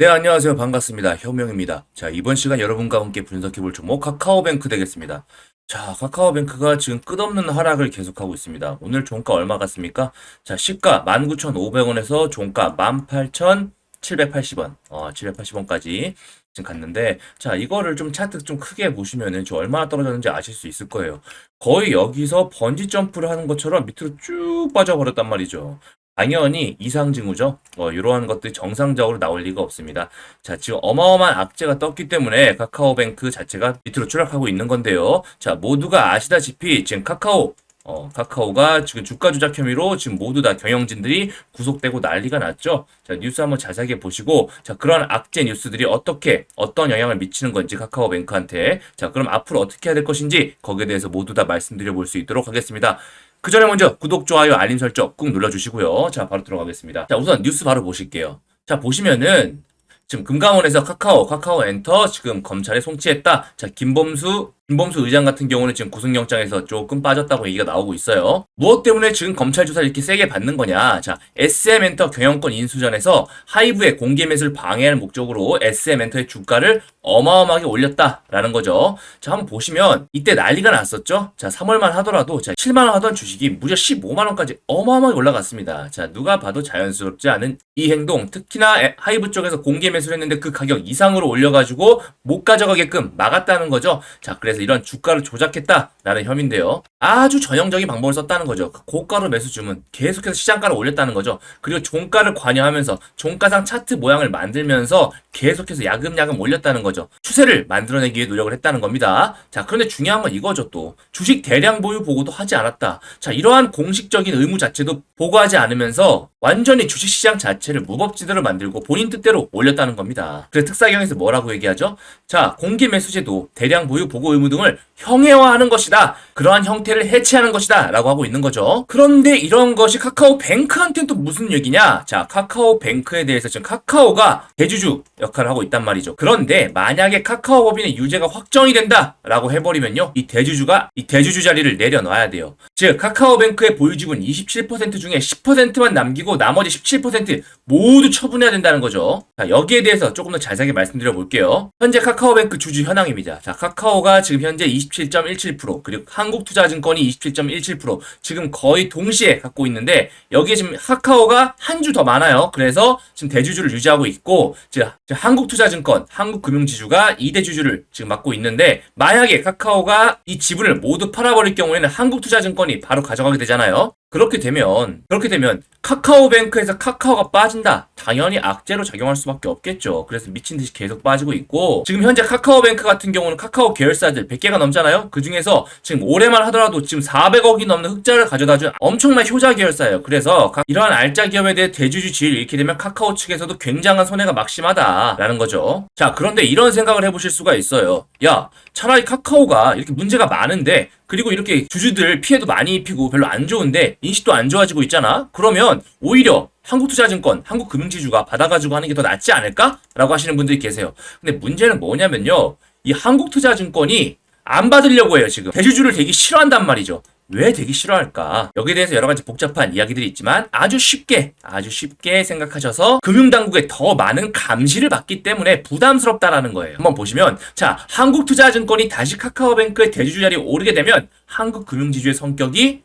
네, 안녕하세요. 반갑습니다. 혁명입니다. 자, 이번 시간 여러분과 함께 분석해 볼 종목 카카오뱅크 되겠습니다. 자, 카카오뱅크가 지금 끝없는 하락을 계속하고 있습니다. 오늘 종가 얼마 같습니까? 자, 시가 19,500원에서 종가 18,780원, 어, 780원까지 지금 갔는데, 자, 이거를 좀 차트 좀 크게 보시면은 저 얼마나 떨어졌는지 아실 수 있을 거예요. 거의 여기서 번지 점프를 하는 것처럼 밑으로 쭉 빠져버렸단 말이죠. 당연히 이상 징후죠. 어, 이러한 것들이 정상적으로 나올 리가 없습니다. 자, 지금 어마어마한 악재가 떴기 때문에 카카오뱅크 자체가 밑으로 추락하고 있는 건데요. 자, 모두가 아시다시피 지금 카카오 어, 카카오가 지금 주가 조작 혐의로 지금 모두 다 경영진들이 구속되고 난리가 났죠. 자, 뉴스 한번 자세하게 보시고, 자, 그런 악재 뉴스들이 어떻게, 어떤 영향을 미치는 건지 카카오뱅크한테, 자, 그럼 앞으로 어떻게 해야 될 것인지 거기에 대해서 모두 다 말씀드려 볼 수 있도록 하겠습니다. 그 전에 먼저 구독, 좋아요, 알림 설정 꾹 눌러주시고요. 자, 바로 들어가겠습니다. 자, 우선 뉴스 바로 보실게요. 자, 보시면은, 지금 금감원에서 카카오, 카카오 엔터 지금 검찰에 송치했다. 자, 김범수, 김범수 의장 같은 경우는 지금 구속영장에서 조금 빠졌다고 얘기가 나오고 있어요. 무엇 때문에 지금 검찰 조사를 이렇게 세게 받는 거냐? 자, SM 엔터 경영권 인수전에서 하이브의 공개 매수를 방해하는 목적으로 SM 엔터의 주가를 어마어마하게 올렸다라는 거죠. 자, 한번 보시면 이때 난리가 났었죠. 자, 3월만 하더라도 자, 7만 원 하던 주식이 무려 15만 원까지 어마어마하게 올라갔습니다. 자, 누가 봐도 자연스럽지 않은 이 행동, 특히나 에- 하이브 쪽에서 공개 매수를 했는데 그 가격 이상으로 올려가지고 못 가져가게끔 막았다는 거죠. 자, 그래서 이런 주가를 조작했다라는 혐의인데요. 아주 전형적인 방법을 썼다는 거죠. 그 고가로 매수 주문 계속해서 시장가를 올렸다는 거죠. 그리고 종가를 관여하면서 종가상 차트 모양을 만들면서 계속해서 야금야금 올렸다는 거죠. 추세를 만들어내기 위해 노력을 했다는 겁니다. 자, 그런데 중요한 건 이거죠 또. 주식 대량 보유 보고도 하지 않았다. 자, 이러한 공식적인 의무 자체도 보고하지 않으면서 완전히 주식시장 자체를 무법지대로 만들고 본인 뜻대로 올렸다는 겁니다. 그래서 특사경에서 뭐라고 얘기하죠? 자, 공개 매수제도, 대량 보유 보고 의무 등을 형해화하는 것이다. 그러한 형태를 해체하는 것이다. 라고 하고 있는 거죠. 그런데 이런 것이 카카오뱅크한테는 또 무슨 얘기냐? 자, 카카오뱅크에 대해서 지금 카카오가 대주주 역할을 하고 있단 말이죠. 그런데 만약에 카카오 법인의 유죄가 확정이 된다. 라고 해버리면요. 이 대주주가 이 대주주 자리를 내려놔야 돼요. 즉, 카카오뱅크의 보유지분 27% 중에 10%만 남기고 나머지 17% 모두 처분해야 된다는 거죠. 자, 여기에 대해서 조금 더 자세하게 말씀드려 볼게요. 현재 카카오뱅크 주주 현황입니다. 자, 카카오가 지금 현재 27.17% 그리고 한국투자증권이 27.17% 지금 거의 동시에 갖고 있는데 여기에 지금 카카오가 한 주 더 많아요. 그래서 지금 대주주를 유지하고 있고 즉 한국투자증권, 한국금융지주가 2대 주주를 지금 맡고 있는데 만약에 카카오가 이 지분을 모두 팔아버릴 경우에는 한국투자증권이 바로 가져가게 되잖아요. 그렇게 되면 그렇게 되면 카카오뱅크에서 카카오가 빠진다. 당연히 악재로 작용할 수밖에 없겠죠. 그래서 미친 듯이 계속 빠지고 있고 지금 현재 카카오뱅크 같은 경우는 카카오 계열사들 100개가 넘잖아요. 그 중에서 지금 올해만 하더라도 지금 400억이 넘는 흑자를 가져다 준 엄청난 효자 계열사예요. 그래서 카- 이러한 알짜 기업에 대해 대주주 지위를 잃게 되면 카카오 측에서도 굉장한 손해가 막심하다라는 거죠. 자, 그런데 이런 생각을 해보실 수가 있어요. 야, 차라리 카카오가 이렇게 문제가 많은데 그리고 이렇게 주주들 피해도 많이 입히고 별로 안 좋은데 인식도 안 좋아지고 있잖아. 그러면 오히려 한국투자증권, 한국금융지주가 받아가지고 하는 게 더 낫지 않을까? 라고 하시는 분들이 계세요. 근데 문제는 뭐냐면요. 이 한국투자증권이 안 받으려고 해요, 지금. 대주주를 되게 싫어한단 말이죠. 왜 되기 싫어할까? 여기에 대해서 여러 가지 복잡한 이야기들이 있지만 아주 쉽게, 아주 쉽게 생각하셔서 금융당국에 더 많은 감시를 받기 때문에 부담스럽다라는 거예요. 한번 보시면, 자, 한국투자증권이 다시 카카오뱅크의 대주주 자리에 오르게 되면 한국금융지주의 성격이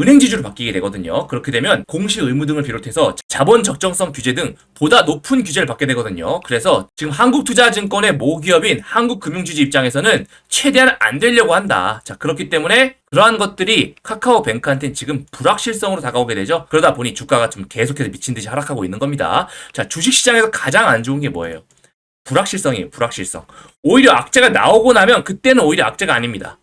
은행 지주로 바뀌게 되거든요. 그렇게 되면 공시 의무 등을 비롯해서 자본 적정성 규제 등 보다 높은 규제를 받게 되거든요. 그래서 지금 한국투자증권의 모 기업인 한국금융지주 입장에서는 최대한 안 되려고 한다. 자, 그렇기 때문에 그러한 것들이 카카오뱅크한테는 지금 불확실성으로 다가오게 되죠. 그러다 보니 주가가 좀 계속해서 미친 듯이 하락하고 있는 겁니다. 자, 주식시장에서 가장 안 좋은 게 뭐예요? 불확실성이에요, 불확실성. 오히려 악재가 나오고 나면 그때는 오히려 악재가 아닙니다.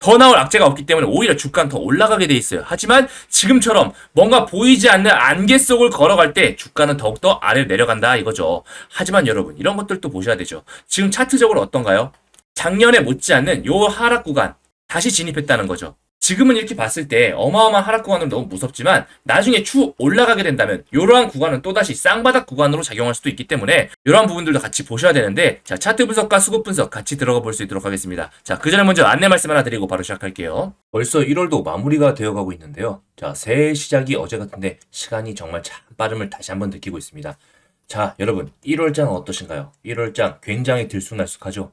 더 나올 악재가 없기 때문에 오히려 주가는 더 올라가게 돼 있어요. 하지만 지금처럼 뭔가 보이지 않는 안개 속을 걸어갈 때 주가는 더욱더 아래로 내려간다 이거죠. 하지만 여러분 이런 것들도 보셔야 되죠. 지금 차트적으로 어떤가요? 작년에 못지않는 요 하락 구간 다시 진입했다는 거죠. 지금은 이렇게 봤을 때 어마어마한 하락 구간으로 너무 무섭지만 나중에 추 올라가게 된다면 이러한 구간은 또다시 쌍바닥 구간으로 작용할 수도 있기 때문에 이러한 부분들도 같이 보셔야 되는데 자 차트 분석과 수급 분석 같이 들어가 볼 수 있도록 하겠습니다. 자 그 전에 먼저 안내 말씀 하나 드리고 바로 시작할게요. 벌써 1월도 마무리가 되어가고 있는데요. 자 새해 시작이 어제 같은데 시간이 정말 참 빠름을 다시 한번 느끼고 있습니다. 자, 여러분, 1월장 어떠신가요? 1월장 굉장히 들쑥날쑥하죠?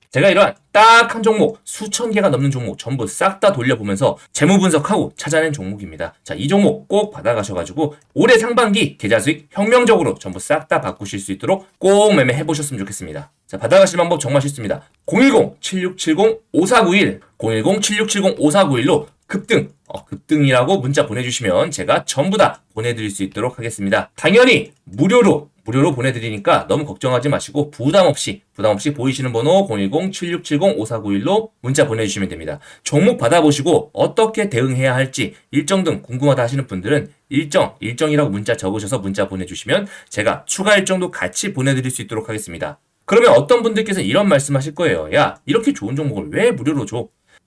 제가 이러한 딱 한 종목, 수천 개가 넘는 종목 전부 싹 다 돌려보면서 재무 분석하고 찾아낸 종목입니다. 자, 이 종목 꼭 받아가셔가지고 올해 상반기 계좌 수익 혁명적으로 전부 싹 다 바꾸실 수 있도록 꼭 매매해 보셨으면 좋겠습니다. 자, 받아가실 방법 정말 쉽습니다. 010-7670-5491, 010-7670-5491로 급등, 어, 급등이라고 문자 보내주시면 제가 전부 다 보내드릴 수 있도록 하겠습니다. 당연히 무료로 무료로 보내드리니까 너무 걱정하지 마시고 부담 없이 부담 없이 보이시는 번호 010-7670-5491로 문자 보내주시면 됩니다. 종목 받아보시고 어떻게 대응해야 할지 일정 등 궁금하다 하시는 분들은 일정, 일정이라고 문자 적으셔서 문자 보내주시면 제가 추가 일정도 같이 보내드릴 수 있도록 하겠습니다. 그러면 어떤 분들께서 이런 말씀 하실 거예요. 야, 이렇게 좋은 종목을 왜 무료로 줘?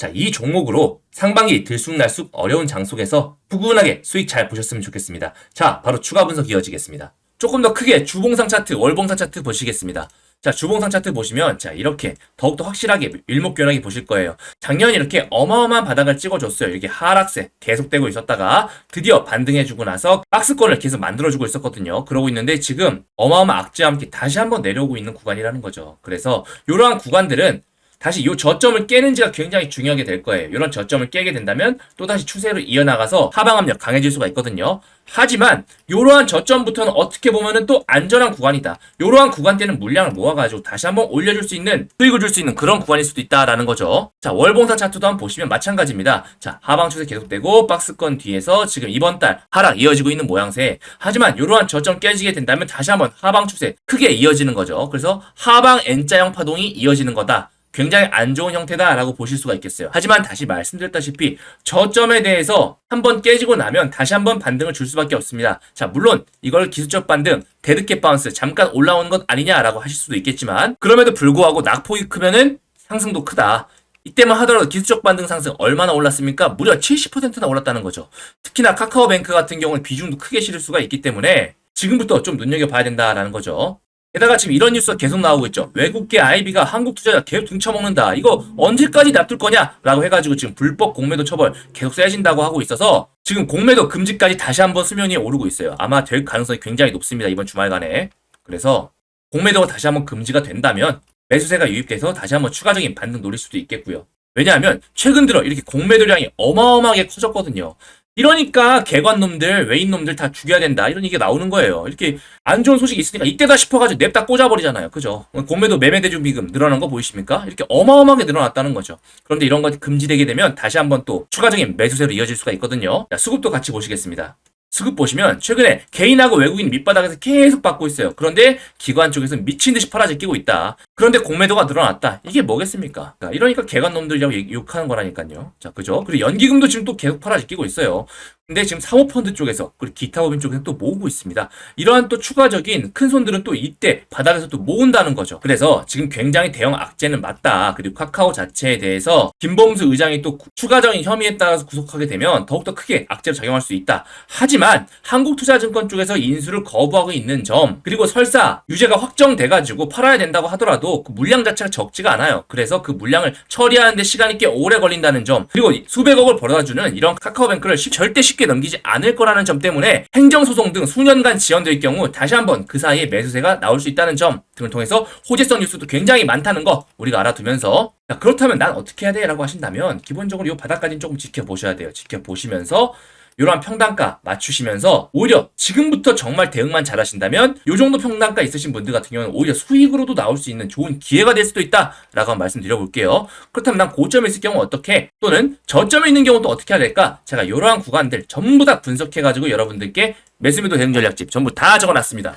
자, 이 종목으로 상반기 들쑥날쑥 어려운 장 속에서 푸근하게 수익 잘 보셨으면 좋겠습니다. 자, 바로 추가 분석 이어지겠습니다. 조금 더 크게 주봉상 차트, 월봉상 차트 보시겠습니다. 자, 주봉상 차트 보시면, 자, 이렇게 더욱더 확실하게 일목요연하게 보실 거예요. 작년 이렇게 어마어마한 바닥을 찍어줬어요. 이렇게 하락세 계속되고 있었다가 드디어 반등해주고 나서 박스권을 계속 만들어주고 있었거든요. 그러고 있는데 지금 어마어마한 악재와 함께 다시 한번 내려오고 있는 구간이라는 거죠. 그래서 이러한 구간들은 다시 이 저점을 깨는지가 굉장히 중요하게 될 거예요. 이런 저점을 깨게 된다면 또다시 추세로 이어나가서 하방 압력 강해질 수가 있거든요. 하지만 이러한 저점부터는 어떻게 보면은 또 안전한 구간이다. 이러한 구간 때는 물량을 모아가지고 다시 한번 올려줄 수 있는 수익을 줄 수 있는 그런 구간일 수도 있다라는 거죠. 자 월봉사 차트도 한번 보시면 마찬가지입니다. 자 하방 추세 계속되고 박스권 뒤에서 지금 이번 달 하락 이어지고 있는 모양새. 하지만 이러한 저점 깨지게 된다면 다시 한번 하방 추세 크게 이어지는 거죠. 그래서 하방 N자형 파동이 이어지는 거다. 굉장히 안 좋은 형태다라고 보실 수가 있겠어요. 하지만 다시 말씀드렸다시피 저점에 대해서 한번 깨지고 나면 다시 한번 반등을 줄 수밖에 없습니다. 자, 물론 이걸 기술적 반등, 데드캣 바운스 잠깐 올라오는 것 아니냐라고 하실 수도 있겠지만 그럼에도 불구하고 낙폭이 크면은 상승도 크다. 이때만 하더라도 기술적 반등 상승 얼마나 올랐습니까? 무려 70%나 올랐다는 거죠. 특히나 카카오뱅크 같은 경우는 비중도 크게 실을 수가 있기 때문에 지금부터 좀 눈여겨봐야 된다라는 거죠. 게다가 지금 이런 뉴스가 계속 나오고 있죠. 외국계 IB가 한국 투자자 계속 등쳐먹는다. 이거 언제까지 놔둘 거냐? 라고 해가지고 지금 불법 공매도 처벌 계속 세진다고 하고 있어서 지금 공매도 금지까지 다시 한번 수면 위에 오르고 있어요. 아마 될 가능성이 굉장히 높습니다. 이번 주말간에. 그래서 공매도가 다시 한번 금지가 된다면 매수세가 유입돼서 다시 한번 추가적인 반등 노릴 수도 있겠고요. 왜냐하면 최근 들어 이렇게 공매도량이 어마어마하게 커졌거든요. 이러니까 개관놈들, 외인놈들 다 죽여야 된다. 이런 얘기가 나오는 거예요. 이렇게 안 좋은 소식이 있으니까 이때다 싶어가지고 냅다 꽂아버리잖아요. 그죠? 공매도 매매 대주비금 늘어난 거 보이십니까? 이렇게 어마어마하게 늘어났다는 거죠. 그런데 이런 것 금지되게 되면 다시 한번 또 추가적인 매수세로 이어질 수가 있거든요. 자, 수급도 같이 보시겠습니다. 수급 보시면 최근에 개인하고 외국인 밑바닥에서 계속 받고 있어요. 그런데 기관 쪽에서 미친 듯이 팔아제 끼고 있다. 그런데 공매도가 늘어났다. 이게 뭐겠습니까? 자, 이러니까 개관놈들이라고 욕하는 거라니까요. 자, 그죠? 그리고 연기금도 지금 또 계속 팔아제 끼고 있어요. 근데 지금 사모펀드 쪽에서 그리고 기타 법인 쪽에서 또 모으고 있습니다. 이러한 또 추가적인 큰 손들은 또 이때 바닥에서 또 모은다는 거죠. 그래서 지금 굉장히 대형 악재는 맞다. 그리고 카카오 자체에 대해서 김범수 의장이 또 구- 추가적인 혐의에 따라서 구속하게 되면 더욱더 크게 악재로 작용할 수 있다. 하지만 한국투자증권 쪽에서 인수를 거부하고 있는 점 그리고 설사 유죄가 확정돼가지고 팔아야 된다고 하더라도 그 물량 자체가 적지가 않아요. 그래서 그 물량을 처리하는데 시간이 꽤 오래 걸린다는 점 그리고 수백억을 벌어다주는 이런 카카오뱅크를 쉽- 절대 쉽게 넘기지 않을 거라는 점 때문에 행정소송 등 수년간 지연될 경우 다시 한번 그 사이에 매수세가 나올 수 있다는 점 등을 통해서 호재성 뉴스도 굉장히 많다는 거 우리가 알아두면서 자, 그렇다면 난 어떻게 해야 돼? 라고 하신다면 기본적으로 이 바닥까지는 조금 지켜보셔야 돼요. 지켜보시면서 이러한 평단가 맞추시면서 오히려 지금부터 정말 대응만 잘하신다면 이 정도 평단가 있으신 분들 같은 경우는 오히려 수익으로도 나올 수 있는 좋은 기회가 될 수도 있다라고 말씀드려볼게요. 그렇다면 난 고점에 있을 경우 어떻게 또는 저점에 있는 경우 또 어떻게 해야 될까? 제가 이러한 구간들 전부 다 분석해가지고 여러분들께 매수매도 대응 전략집 전부 다 적어놨습니다.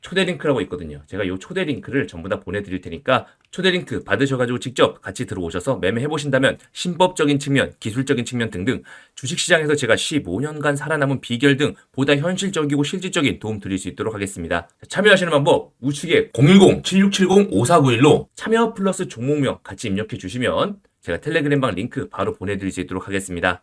초대 링크라고 있거든요. 제가 이 초대 링크를 전부 다 보내드릴 테니까 초대 링크 받으셔가지고 직접 같이 들어오셔서 매매해 보신다면 신법적인 측면, 기술적인 측면 등등 주식시장에서 제가 15년간 살아남은 비결 등 보다 현실적이고 실질적인 도움 드릴 수 있도록 하겠습니다. 자, 참여하시는 방법 우측에 010-7670-5491로 참여 플러스 종목명 같이 입력해 주시면 제가 텔레그램방 링크 바로 보내드릴 수 있도록 하겠습니다.